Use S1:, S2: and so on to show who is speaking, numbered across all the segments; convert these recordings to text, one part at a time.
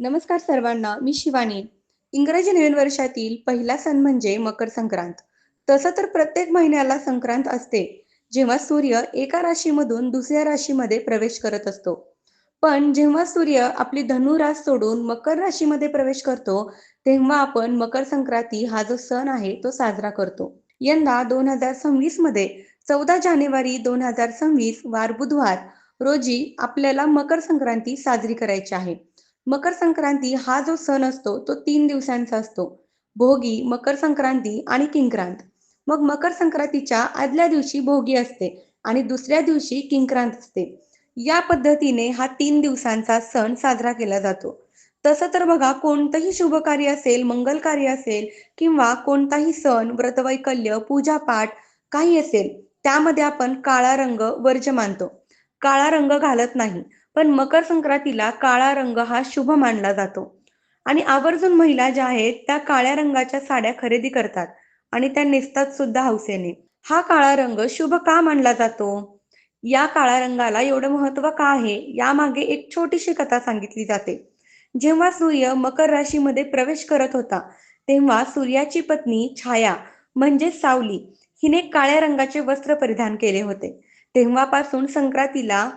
S1: नमस्कार सर्वांना मी शिवानी. इंग्रजी नवीन वर्षातील पहिला सण म्हणजे मकर संक्रांत. तसं तर प्रत्येक महिन्याला संक्रांत असते जेव्हा सूर्य एका राशीमधून दुसऱ्या राशीमध्ये प्रवेश करत असतो. पण जेव्हा सूर्य आपली धनुरास सोडून मकर राशीमध्ये प्रवेश करतो तेव्हा आपण मकर संक्रांती हा जो सण आहे तो साजरा करतो. यंदा दोन हजार सव्वीसमध्ये चौदा जानेवारी दोन हजार सव्वीस वार बुधवार रोजी आपल्याला मकर संक्रांती साजरी करायची आहे. मकर संक्रांती हा जो सण असतो तो तीन दिवसांचा असतो. भोगी मकर संक्रांती आणि किंक्रांत. मग मकर संक्रांतीच्या आदल्या दिवशी भोगी असते आणि दुसऱ्या दिवशी किंक्रांत असते. या पद्धतीने हा तीन दिवसांचा सण साजरा केला जातो. तसं तर बघा कोणतंही शुभ कार्य असेल मंगल कार्य असेल किंवा कोणताही सण व्रतवैकल्य पूजापाठ काही असेल त्यामध्ये आपण काळा रंग वर्ज मानतो. काळा रंग घालत नाही. पण मकर संक्रांतीला काळा रंग हा शुभ मानला जातो. आणि आवर्जून महिला ज्या आहेत त्या काळ्या रंगाच्या साड्या खरेदी करतात आणि त्या नेसतात सुद्धा हौसेने. हा काळा रंग शुभ का मानला जातो? या काळ्या रंगाला एवढं महत्त्व का आहे? यामागे एक छोटीशी कथा सांगितली जाते. जेव्हा सूर्य मकर राशीमध्ये प्रवेश करत होता तेव्हा सूर्याची पत्नी छाया म्हणजे सावली हिने काळ्या रंगाचे वस्त्र परिधान केले होते. तेव्हापासून संक्रांतीला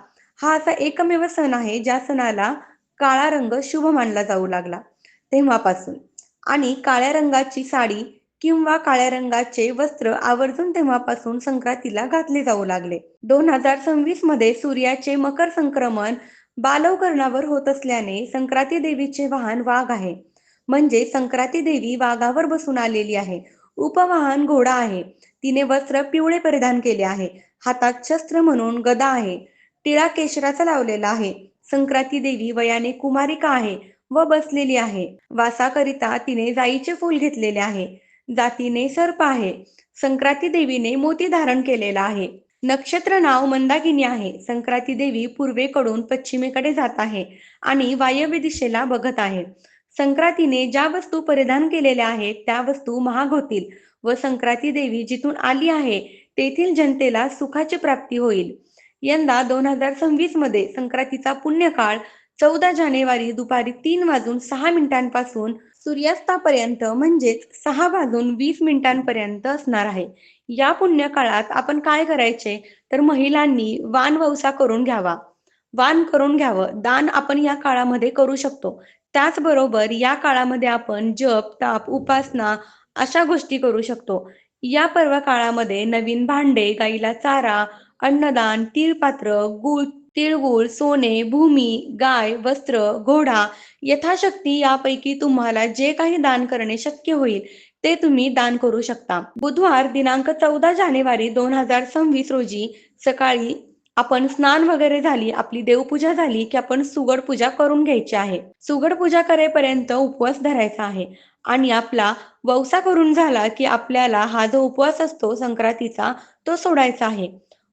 S1: हा असा एकमेव सण आहे ज्या सणाला काळा रंग शुभ मानला जाऊ लागला तेव्हापासून. आणि काळ्या रंगाची साडी किंवा काळ्या रंगाचे वस्त्र आवर्जून तेव्हापासून संक्रांतीला घातले जाऊ लागले. दोन हजार सव्वीसमध्ये सूर्याचे मकर संक्रमण बालवकरणावर होत असल्याने संक्रांती देवीचे वाहन वाघ आहे. म्हणजे संक्रांती देवी वाघावर बसून आलेली आहे. उपवाहन घोडा आहे. तिने वस्त्र पिवळे परिधान केले आहे. हातात शस्त्र म्हणून गदा आहे. टिळा केशराचा लावलेला आहे. संक्रांती देवी वयाने कुमारिका आहे व बसलेली आहे. वासाकरिता तिने जाईचे फूल घेतलेले आहे. जातीने सर्प आहे. संक्रांती देवीने मोती धारण केलेला आहे. नक्षत्र नाव मंदाकिनी आहे. संक्रांती देवी पूर्वेकडून पश्चिमेकडे जात आहे आणि वायव्य दिशेला बघत आहे. संक्रांतीने ज्या वस्तू परिधान केलेल्या आहेत त्या वस्तू महाग होतील व संक्रांती देवी जिथून आली आहे तेथील जनतेला सुखाची प्राप्ती होईल. यंदा दोन हजार सव्वीसमध्ये संक्रांतीचा पुण्यकाळ चौदा जानेवारी दुपारी तीन वाजून सहा मिनिटांपासून सूर्यास्तापर्यंत म्हणजेच सहा वाजून वीस मिनिटांपर्यंत असणार आहे. या पुण्यकाळात आपण काय करायचे? तर महिलांनी वान वौसा करून घ्यावा. वान करून घ्यावं. दान आपण या काळामध्ये करू शकतो. त्याचबरोबर या काळामध्ये आपण जप ताप उपासना अशा गोष्टी करू शकतो. या पर्व काळामध्ये नवीन भांडे गाईला चारा अन्नदान तीळपात्र गुळ तिळगुळ सोने भूमी गाय वस्त्र घोडा यथाशक्ती यापैकी तुम्हाला जे काही दान करणे शक्य होईल ते तुम्ही दान करू शकता. बुधवार दिनांक चौदा जानेवारी दोन हजार सव्वीस रोजी सकाळी आपण स्नान वगैरे झाली आपली देवपूजा झाली की आपण सुगड पूजा करून घ्यायची आहे. सुगड पूजा करेपर्यंत उपवास धरायचा आहे आणि आपला वौसा करून झाला की आपल्याला हा जो उपवास असतो संक्रांतीचा तो सोडायचा आहे.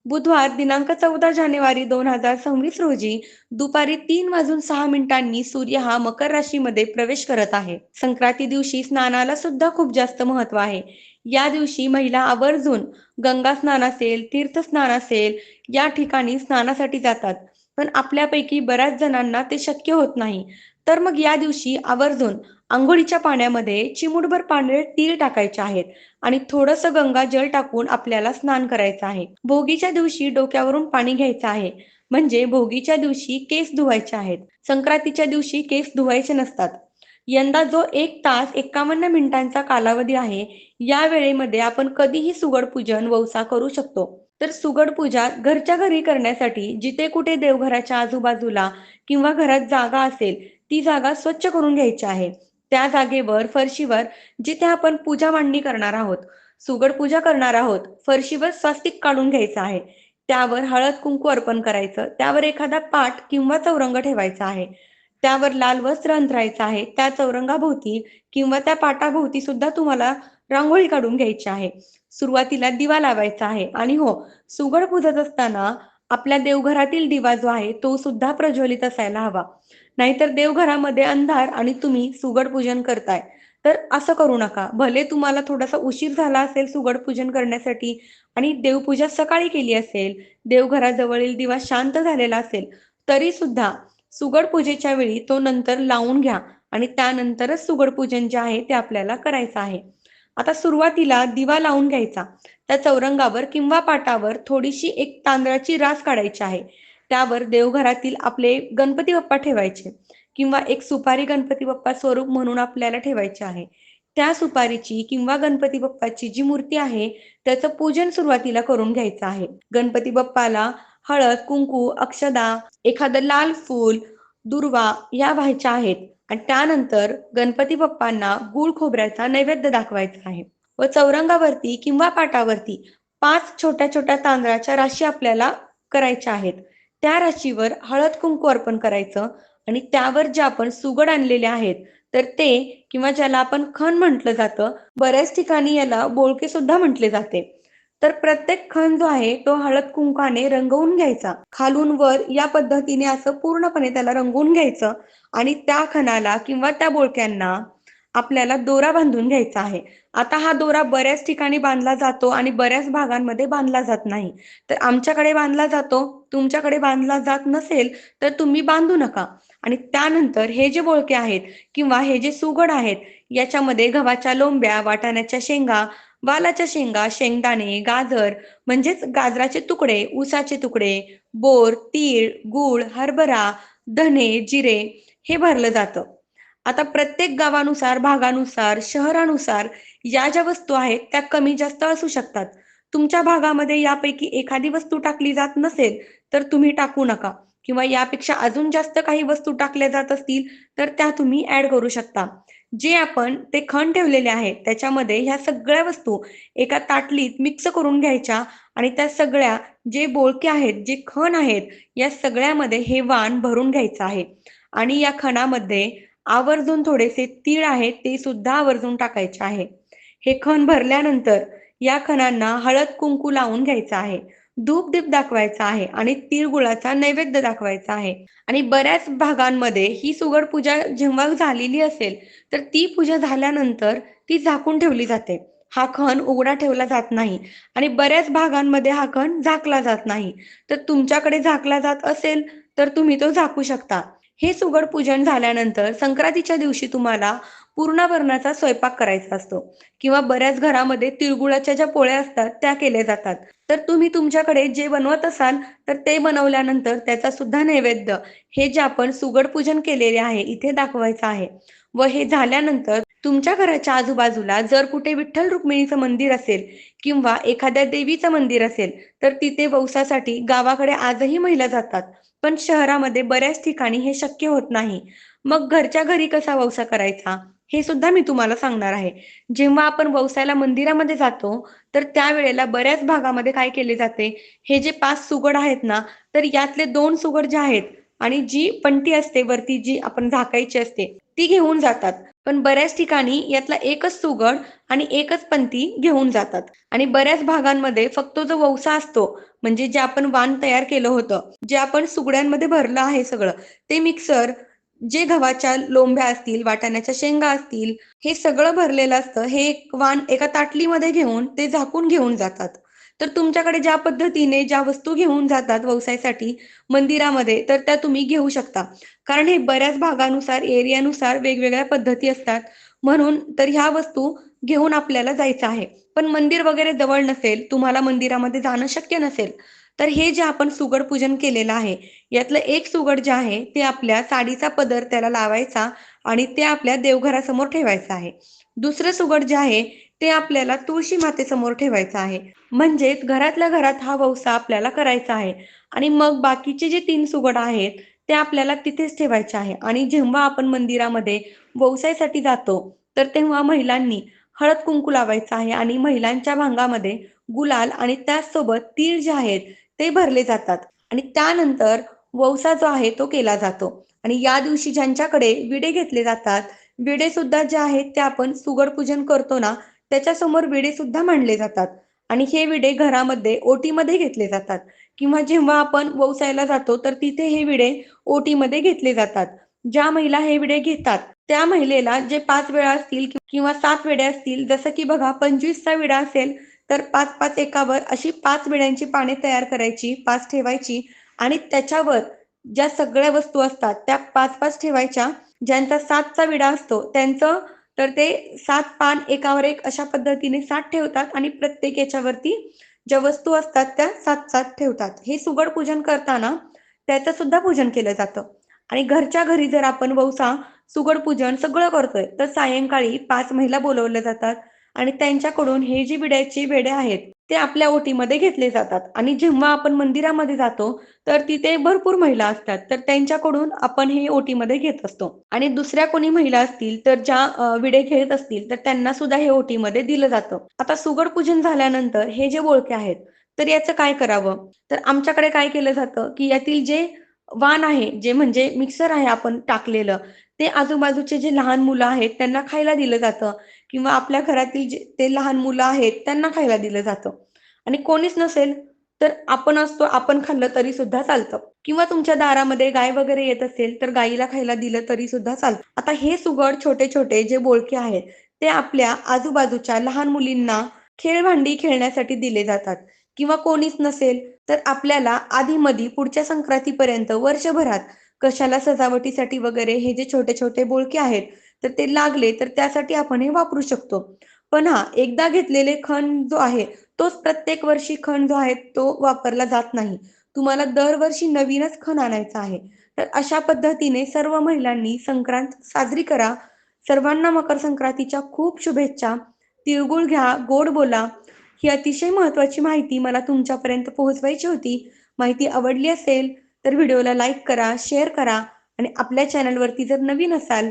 S1: बुधवार दिनांक चौदा जानेवारी दोन हजार सव्वीस रोजी दुपारी तीन वाजून सहा मिनिटांनी सूर्य हा मकर राशीमध्ये प्रवेश करत आहे. संक्रांती दिवशी स्नानाला सुद्धा खूप जास्त महत्त्व आहे. या दिवशी महिला आवर्जून गंगा स्नान असेल तीर्थस्नान असेल या ठिकाणी स्नानासाठी जातात. पण आपल्यापैकी बऱ्याच जणांना ते शक्य होत नाही. तर मग या दिवशी आवर्जून आंघोळीच्या पाण्यामध्ये चिमुडभर पांढरे तीळ टाकायचे आहेत आणि थोडस गंगा जल टाकून आपल्याला स्नान करायचं आहे. भोगीच्या दिवशी डोक्यावरून पाणी घ्यायचं आहे. म्हणजे भोगीच्या दिवशी केस धुवायचे आहेत. संक्रांतीच्या दिवशी केस धुवायचे नसतात. यंदा जो एक तास एकावन्न मिनिटांचा कालावधी आहे या वेळेमध्ये आपण कधीही सुगड पूजन वौसा करू शकतो. तर सुगड पूजा घरच्या घरी करण्यासाठी जिथे कुठे देवघराच्या आजूबाजूला किंवा घरात जागा असेल ती जागा स्वच्छ करून घ्यायची आहे. त्या जागेवर फरशीवर जिथे आपण पूजा मांडणी करणार आहोत सुगड पूजा करणार आहोत फरशीवर स्वस्तिक काढून घ्यायचं आहे. त्यावर हळद कुंकू अर्पण करायचं त्यावर एखादा पाठ किंवा चौरंग ठेवायचा आहे. त्यावर लाल वस्त्र अंतरायचं आहे त्या चौरंगाभोवती किंवा त्या पाटाभोवती सुद्धा तुम्हाला रांगोळी काढून घ्यायची आहे. सुरुवातीला दिवा लावायचा आहे. आणि हो सुगड पूजत असताना आपल्या देवघरातील दिवा जो आहे तो सुद्धा प्रज्वलित असायला हवा. नाहीतर देवघरामध्ये अंधार आणि तुम्ही सुगड पूजन करताय. तर असं करू नका. भले तुम्हाला थोडासा उशीर झाला असेल सुगड पूजन करण्यासाठी आणि देवपूजा सकाळी केली असेल देवघराजवळील दिवा शांत झालेला असेल तरी सुद्धा सुगड पूजेच्या वेळी तो नंतर लावून घ्या. आणि त्यानंतरच सुगड पूजन जे आहे ते आपल्याला करायचं आहे. आता सुरुवातीला दिवा लावून घ्यायचा. त्या चौरंगावर किंवा पाटावर थोडीशी एक तांदळाची रास काढायची आहे. त्यावर देवघरातील आपले गणपती बाप्पा ठेवायचे किंवा एक सुपारी गणपती बाप्पा स्वरूप म्हणून आपल्याला ठेवायचे आहे. त्या सुपारीची किंवा गणपती बाप्पाची जी मूर्ती आहे त्याचं पूजन सुरुवातीला करून घ्यायचं आहे. गणपती बाप्पाला हळद कुंकू अक्षदा एखादं लाल फूल दुर्वा या व्हायच्या आहेत. आणि त्यानंतर गणपती बाप्पांना गुळ खोबऱ्याचा नैवेद्य दाखवायचा आहे. व चौरंगावरती किंवा पाटावरती पाच छोट्या छोट्या तांदळाच्या राशी आपल्याला करायच्या आहेत. त्या राशीवर हळद कुंकू अर्पण करायचं आणि त्यावर जे आपण सुगड आणलेले आहेत तर ते किंवा ज्याला आपण खण म्हटलं जातं बऱ्याच ठिकाणी याला बोळके सुद्धा म्हटले जाते. तर प्रत्येक खण जो आहे तो हळद कुंकाने रंगवून घ्यायचा. खालून वर या पद्धतीने असं पूर्णपणे त्याला रंगवून घ्यायचं आणि त्या खणाला किंवा त्या बोळक्यांना आपल्याला दोरा बांधून घ्यायचा आहे. आता हा दोरा बऱ्याच ठिकाणी बांधला जातो आणि बऱ्याच भागांमध्ये बांधला जात नाही. तर आमच्याकडे बांधला जातो तुमच्याकडे बांधला जात नसेल तर तुम्ही बांधू नका. आणि त्यानंतर हे जे बोळके आहेत किंवा हे जे सुगड आहेत याच्यामध्ये गव्हाच्या लोंब्या वाटाण्याच्या शेंगा वालाच्या शेंगा शेंगदाणे गाजर म्हणजेच गाजराचे तुकडे ऊसाचे तुकडे बोर तीळ गूळ हरभरा धने जिरे हे भरलं जातं. आता प्रत्येक गावानुसार भागानुसार शहरानुसार या ज्या वस्तू आहेत त्या कमी जास्त असू शकतात. तुमच्या भागामध्ये यापैकी एखादी वस्तू टाकली जात नसेल तर तुम्ही टाकू नका. किंवा यापेक्षा अजून जास्त काही वस्तू टाकल्या जात असतील तर त्या तुम्ही ऍड करू शकता. जे आपण ते खण ठेवलेले आहे त्याच्यामध्ये ह्या सगळ्या वस्तू एका ताटलीत मिक्स करून घ्यायच्या आणि त्या सगळ्या जे बोळके आहेत जे खण आहेत या सगळ्यामध्ये हे वाण भरून घ्यायचं आहे. आणि या खणामध्ये आवर्जून थोडेसे तीळ आहेत ते सुद्धा आवर्जून टाकायचे आहे. हे खण भरल्यानंतर या खणांना हळद कुंकू लावून घ्यायचं आहे. धूप दीप दाखवायचा आहे आणि तिळगुळाचा नैवेद्य दाखवायचा आहे. आणि बऱ्याच भागांमध्ये ही सुगड पूजा जेव्हा झालेली असेल तर ती पूजा झाल्यानंतर ती झाकून ठेवली जाते. हा खण उघडा ठेवला जात नाही आणि बऱ्याच भागांमध्ये हा खण झाकला जात नाही. तर तुमच्याकडे झाकला जात असेल तर तुम्ही तो झाकू शकता. हे सुगड पूजन झाल्यानंतर संक्रांतीच्या दिवशी तुम्हाला पूर्णावरणाचा स्वयंपाक करायचा असतो. किंवा बऱ्याच घरामध्ये तिळगुळाच्या ज्या पोळ्या असतात त्या केल्या जातात. तर तुम्ही तुमच्याकडे जे बनवत असाल तर ते बनवल्यानंतर त्याचा सुद्धा नैवेद्य हे जे आपण सुगड पूजन केलेले आहे इथे दाखवायचं आहे. व हे झाल्यानंतर तुमच्या घराच्या आजूबाजूला जर कुठे विठ्ठल रुक्मिणीचं मंदिर असेल किंवा एखाद्या देवीचं मंदिर असेल तर तिथे वौसासाठी गावाकडे आजही महिला जातात. पण शहरामध्ये बऱ्याच ठिकाणी हे शक्य होत नाही. मग घरच्या घरी कसा वौसा करायचा? हे सुद्धा मी तुम्हाला सांगणार आहे. जेव्हा आपण वौसायला मंदिरामध्ये जातो तर त्यावेळेला बऱ्याच भागामध्ये काय केले जाते? हे जे पाच सुगड आहेत ना तर यातले दोन सुगड जे आहेत आणि जी पंटी असते वरती जी आपण झाकायची असते ती घेऊन जातात. पण बऱ्याच ठिकाणी यातला एकच सुगड आणि एकच पंथी घेऊन जातात. आणि बऱ्याच भागांमध्ये फक्त जो वौसा असतो म्हणजे जे आपण वाण तयार केलं होतं जे आपण सुगड्यांमध्ये भरलं आहे सगळं ते मिक्सर जे गव्हाच्या लोंब्या असतील वाटाण्याच्या शेंगा असतील हे सगळं भरलेलं असतं हे एक वाण एका ताटलीमध्ये घेऊन ते झाकून घेऊन जातात. तर तुमच्याकडे ज्या पद्धतीने ज्या वस्तू घेऊन जातात व्यवसायासाठी मंदिरामध्ये तर त्या तुम्ही घेऊ शकता. कारण हे बऱ्याच भागानुसार एरियानुसार वेगवेगळ्या पद्धती असतात. म्हणून तर ह्या वस्तू घेऊन आपल्याला जायचं आहे. पण मंदिर वगैरे जवळ नसेल तुम्हाला मंदिरामध्ये जाणं शक्य नसेल तर हे जे आपण सुगड पूजन केलेलं आहे यातलं एक सुगड जे आहे ते आपल्या साडीचा पदर त्याला लावायचा आणि ते आपल्या देवघरासमोर ठेवायचं आहे. दुसरं सुगड जे आहे ते आपल्याला तुळशी मातेसमोर ठेवायचं आहे. म्हणजेच घरातल्या घरात हा वौसा आपल्याला करायचा आहे. आणि मग बाकीचे जे तीन सुगड आहेत ते आपल्याला तिथेच ठेवायचे आहे. आणि जेव्हा आपण मंदिरामध्ये व्यवसायासाठी जातो तर तेव्हा महिलांनी हळद कुंकू लावायचं आहे आणि महिलांच्या भांगामध्ये गुलाल आणि त्याचसोबत तीळ जे आहेत ते भरले जातात. आणि त्यानंतर वौसा जो आहे तो केला जातो. आणि या दिवशी ज्यांच्याकडे विडे घेतले जातात विडे सुद्धा जे आहेत ते आपण सुगड पूजन करतो ना त्याच्यासमोर विडे सुद्धा मांडले जातात. आणि हे विडे घरामध्ये ओटीमध्ये घेतले जातात. किंवा जेव्हा आपण व्यवसायाला जातो तर तिथे हे विडे ओटीमध्ये घेतले जातात. ज्या महिला हे विडे घेतात त्या महिलेला जे पाच वेळा असतील किंवा सात वेड्या असतील जसं की बघा पंचवीसचा विडा असेल तर पाच पाच एकावर अशी पाच विड्यांची पाने तयार करायची पाच ठेवायची आणि त्याच्यावर ज्या सगळ्या वस्तू असतात त्या पाच पाच ठेवायच्या. ज्यांचा सातचा विडा असतो त्यांचं तर ते सात पान एकावर एक अशा पद्धतीने सात ठेवतात आणि प्रत्येक याच्यावरती ज्या वस्तू असतात त्या सात सात ठेवतात. हे सुगड पूजन करताना त्याचं सुद्धा पूजन केलं जातं. आणि घरच्या घरी जर आपण वौसा सुगड पूजन सगळं करतोय तर सायंकाळी पाच महिला बोलवल्या जातात. आणि त्यांच्याकडून हे जी विड्याची वेडे आहेत ते आपल्या ओटीमध्ये घेतले जातात. आणि जेव्हा आपण मंदिरामध्ये जातो तर तिथे भरपूर महिला असतात. तर त्यांच्याकडून आपण हे ओटीमध्ये घेत असतो. आणि दुसऱ्या कोणी महिला असतील तर ज्या विडे घेत असतील तर त्यांना सुद्धा हे ओटीमध्ये दिलं जातं. आता सुगड पूजन झाल्यानंतर हे जे बोळके आहेत तर याचं काय करावं? तर आमच्याकडे काय केलं जातं की यातील जे वाण आहे जे म्हणजे मिक्सर आहे आपण टाकलेलं ते आजूबाजूचे जे लहान मुलं आहेत त्यांना खायला दिलं जातं. किंवा आपल्या घरातील जे ते लहान मुलं आहेत त्यांना खायला दिलं जातं. आणि कोणीच नसेल तर आपण असतो आपण खाल्लं तरी सुद्धा चालतं. किंवा तुमच्या दारामध्ये गाय वगैरे येत असेल तर गाईला खायला दिलं तरी सुद्धा चालतं. आता हे सुगड छोटे छोटे जे बोळके आहेत ते आपल्या आजूबाजूच्या लहान मुलींना खेळभांडी खेळण्यासाठी दिले जातात. किंवा कोणीच नसेल तर आपल्याला आधीमधी पुढच्या संक्रांतीपर्यंत वर्षभरात कशाला सजावटीसाठी वगैरे हे जे छोटे छोटे बोळके आहेत तर ते लागले तर त्यासाठी आपण हे वापरू शकतो. पण हा एकदा घेतलेले खण जो आहे तोच प्रत्येक वर्षी खण जो आहे तो वापरला जात नाही. तुम्हाला दरवर्षी नवीनच खण आणायचा आहे. तर अशा पद्धतीने सर्व महिलांनी संक्रांत साजरी करा. सर्वांना मकर संक्रांतीच्या खूप शुभेच्छा. तिळगुळ घ्या गोड बोला. ही अतिशय महत्त्वाची माहिती मला तुमच्यापर्यंत पोहोचवायची होती. माहिती आवडली असेल तर व्हिडिओला लाईक करा शेअर करा. आणि आपल्या चॅनलवरती जर नवीन असाल